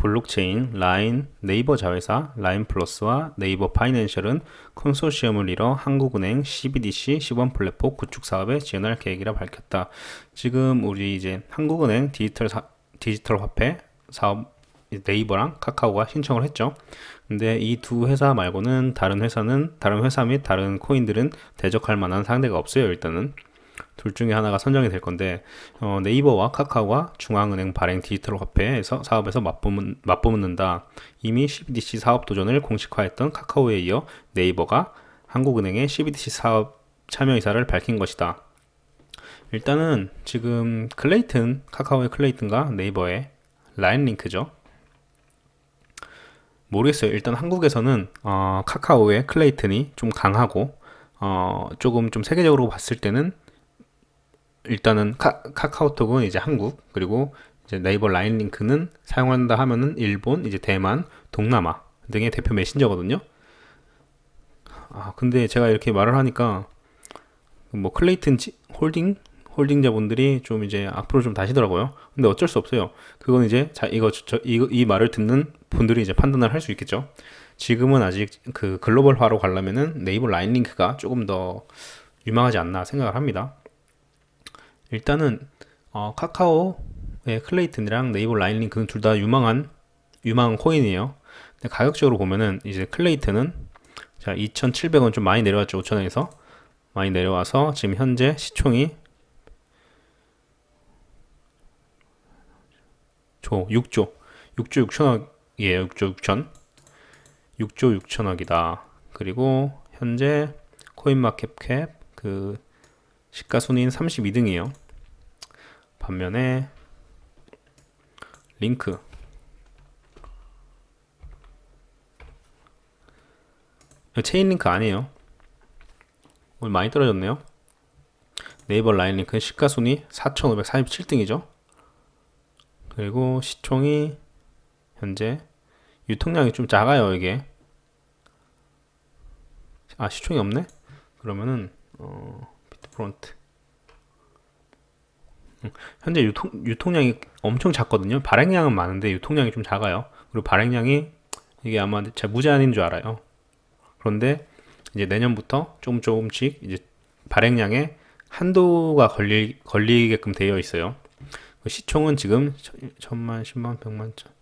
블록체인, 라인, 네이버 자회사, 라인 플러스와 네이버 파이낸셜은 컨소시엄을 이뤄 한국은행 CBDC 시범 플랫폼 구축 사업에 지원할 계획이라 밝혔다. 지금 우리 이제 한국은행 디지털 사, 디지털 화폐 사업 네이버랑 카카오가 신청을 했죠. 근데 이 두 회사 말고는 다른 회사는 다른 회사 및 다른 코인들은 대적할 만한 상대가 없어요. 일단은 둘 중에 하나가 선정이 될 건데 어, 네이버와 카카오가 중앙은행 발행 디지털 화폐에서 사업에서 맞붙는, 맞붙는다. 이미 CBDC 사업 도전을 공식화했던 카카오에 이어 네이버가 한국은행의 CBDC 사업 참여 의사를 밝힌 것이다. 일단은 지금 클레이튼 카카오의 클레이튼과 네이버의 라인 링크죠. 모르겠어요. 일단 한국에서는 어, 카카오의 클레이튼이 좀 강하고 어, 조금 좀 세계적으로 봤을 때는 일단은 카, 카카오톡은 이제 한국 그리고 이제 네이버 라인 링크는 사용한다 하면은 일본, 이제 대만, 동남아 등의 대표 메신저거든요. 아 근데 제가 이렇게 말을 하니까 뭐 클레이튼 지- 홀딩 홀딩자분들이 좀 이제 앞으로 좀 다시더라고요. 근데 어쩔 수 없어요. 그건 이제 자 이거 저, 이거 이 말을 듣는 분들이 이제 판단을 할 수 있겠죠. 지금은 아직 그 글로벌화로 가려면은 네이버 라인 링크가 조금 더 유망하지 않나 생각을 합니다. 일단은 어, 카카오의 클레이튼이랑 네이버 라인 링크는 둘 다 유망한 유망한 코인이에요. 근데 가격적으로 보면은 이제 클레이튼은 자 2,700원 좀 많이 내려왔죠 5,000원에서. 많이 내려와서 지금 현재 시총이 조 6조. 6조 6천억이에요 6조 6천. 6조 6천억이다. 그리고 현재 코인마켓캡 그 시가순위는 32등이에요. 반면에 링크. 체인 링크 아니에요. 오늘 많이 떨어졌네요. 네이버 라인 링크는 시가순위 4547등이죠. 그리고 시총이 현재 유통량이 좀 작아요 이게. 아 시총이 없네? 그러면은 어 프론트 음, 현재 유통 유통량이 엄청 작거든요. 발행량은 많은데 유통량이 좀 작아요. 그리고 발행량이 이게 아마 제 무제한인 줄 알아요. 그런데 이제 내년부터 조금 조금씩 이제 발행량에 한도가 걸리, 걸리게끔 되어 있어요. 그 시총은 지금 천- 천만, 십만, 백만, 천,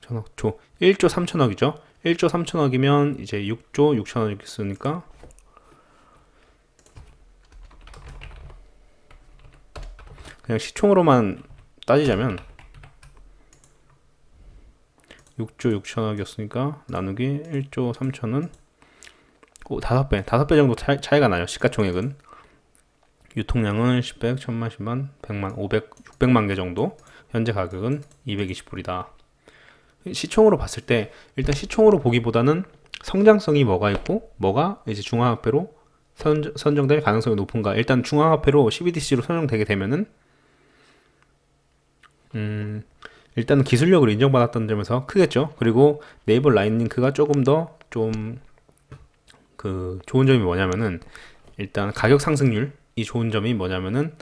천억, 조 1조 3천억이죠. 1조 3천억이면 이제 6조 6천억 있으니까 그냥 시총으로만 따지자면 6조 6천억이었으니까 나누기 1조 3천은 오, 5배, 5배 정도 차이, 차이가 나요. 시가총액은. 유통량은 10백, 1000만, 10만, 100만, 500, 600만 개 정도. 현재 가격은 220불이다. 시총으로 봤을 때 일단 시총으로 보기보다는 성장성이 뭐가 있고 뭐가 이제 중앙화폐로 선, 선정될 가능성이 높은가. 일단 중앙화폐로 CBDC로 선정되게 되면은 음, 일단 기술력을 인정받았던 점에서 크겠죠. 그리고 네이버 라인링크가 조금 더 좀 그 좋은 점이 뭐냐면은 일단 가격 상승률이 좋은 점이 뭐냐면은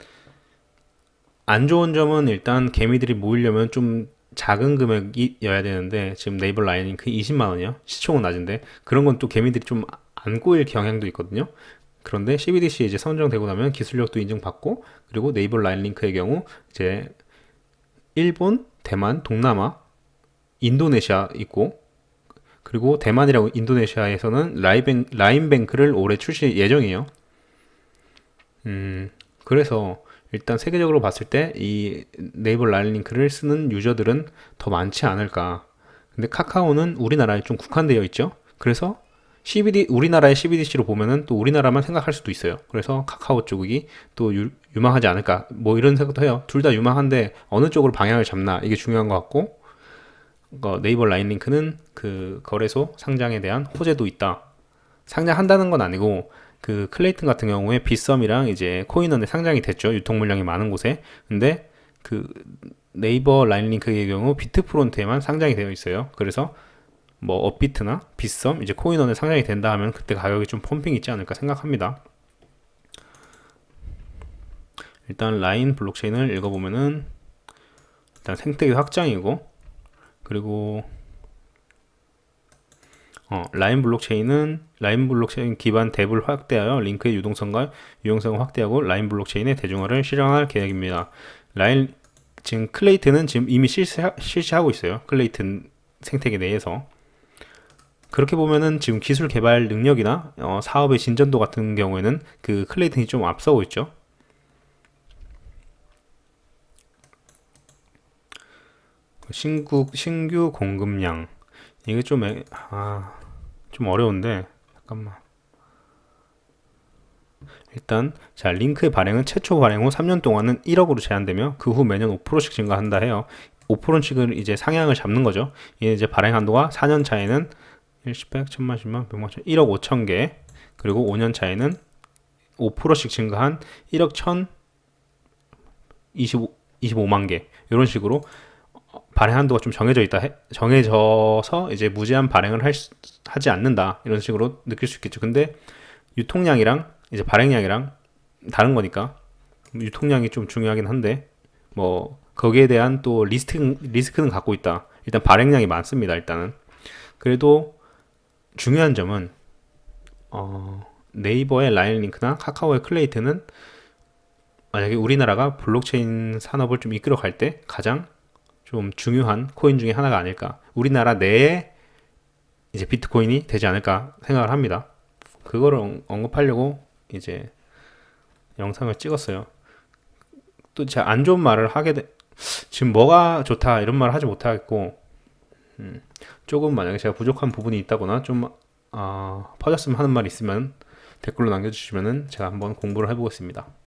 안 좋은 점은 일단 개미들이 모이려면 좀 작은 금액이어야 되는데 지금 네이버 라인링크 20만 원이요. 시총은 낮은데 그런 건 또 개미들이 좀 안 꼬일 경향도 있거든요. 그런데 CBDC 이제 선정되고 나면 기술력도 인증받고 그리고 네이버 라인링크의 경우 이제 일본, 대만, 동남아, 인도네시아 있고 그리고 대만이라고 인도네시아에서는 라이뱅, 라인뱅크를 올해 출시 예정이에요. 음, 그래서 일단 세계적으로 봤을 때 이 네이버 라인링크를 쓰는 유저들은 더 많지 않을까. 근데 카카오는 우리나라에 좀 국한되어 있죠. 그래서 CBD 우리나라의 CBDC로 보면은 또 우리나라만 생각할 수도 있어요. 그래서 카카오 쪽이 또 유, 유망하지 않을까. 뭐 이런 생각도 해요. 둘 다 유망한데 어느 쪽으로 방향을 잡나 이게 중요한 것 같고 어, 네이버 라인링크는 그 거래소 상장에 대한 호재도 있다. 상장한다는 건 아니고 그 클레이튼 같은 경우에 빗썸이랑 이제 코인원에 상장이 됐죠. 유통 물량이 많은 곳에. 근데 그 네이버 라인링크의 경우 비트프론트에만 상장이 되어 있어요. 그래서 뭐 업비트나 빗썸 이제 코인원에 상장이 된다 하면 그때 가격이 좀 펌핑 있지 않을까 생각합니다. 일단 라인 블록체인을 읽어보면은 일단 생태계 확장이고 그리고 어, 라인 블록체인은 라인 블록체인 기반 덱을 확대하여 링크의 유동성과 유용성을 확대하고 라인 블록체인의 대중화를 실현할 계획입니다. 라인 지금 클레이트는 지금 이미 실시, 실시하고 있어요. 클레이튼 생태계 내에서 그렇게 보면은 지금 기술 개발 능력이나 어, 사업의 진전도 같은 경우에는 그 클레이튼이 좀 앞서고 있죠. 신구 신규 공급량 이게 좀 애- 아, 좀 어려운데 잠깐만. 일단 자 링크의 발행은 최초 발행 후 3년 동안은 1억으로 제한되며 그 후 매년 5%씩 증가한다 해요. 5%씩을 이제 상향을 잡는 거죠. 이제 발행 한도가 4년 차에는 1십, 100, 1000만, 10만, 100만, 1000, 1억 5천 개 그리고 5년 차에는 5%씩 증가한 1억 1천 25, 25만 개 이런 식으로 발행 한도가 좀 정해져 있다 해- 정해져서 이제 무제한 발행을 할 수- 하지 않는다 이런 식으로 느낄 수 있겠죠. 근데 유통량이랑 이제 발행량이랑 다른 거니까 유통량이 좀 중요하긴 한데 뭐 거기에 대한 또 리스크 리스크는 갖고 있다. 일단 발행량이 많습니다. 일단은 그래도 중요한 점은 어, 네이버의 라인 링크나 카카오의 클레이트는 만약에 우리나라가 블록체인 산업을 좀 이끌어 갈 때 가장 좀 중요한 코인 중에 하나가 아닐까. 우리나라 내에 이제 비트코인이 되지 않을까 생각을 합니다. 그거를 언- 언급하려고 이제 영상을 찍었어요. 또 제가 안 좋은 말을 하게 돼, 지금 뭐가 좋다 이런 말을 하지 못하겠고, 음, 조금 만약에 제가 부족한 부분이 있다거나 좀, 아, 퍼졌으면 하는 말이 있으면 댓글로 남겨주시면은 제가 한번 공부를 해보겠습니다.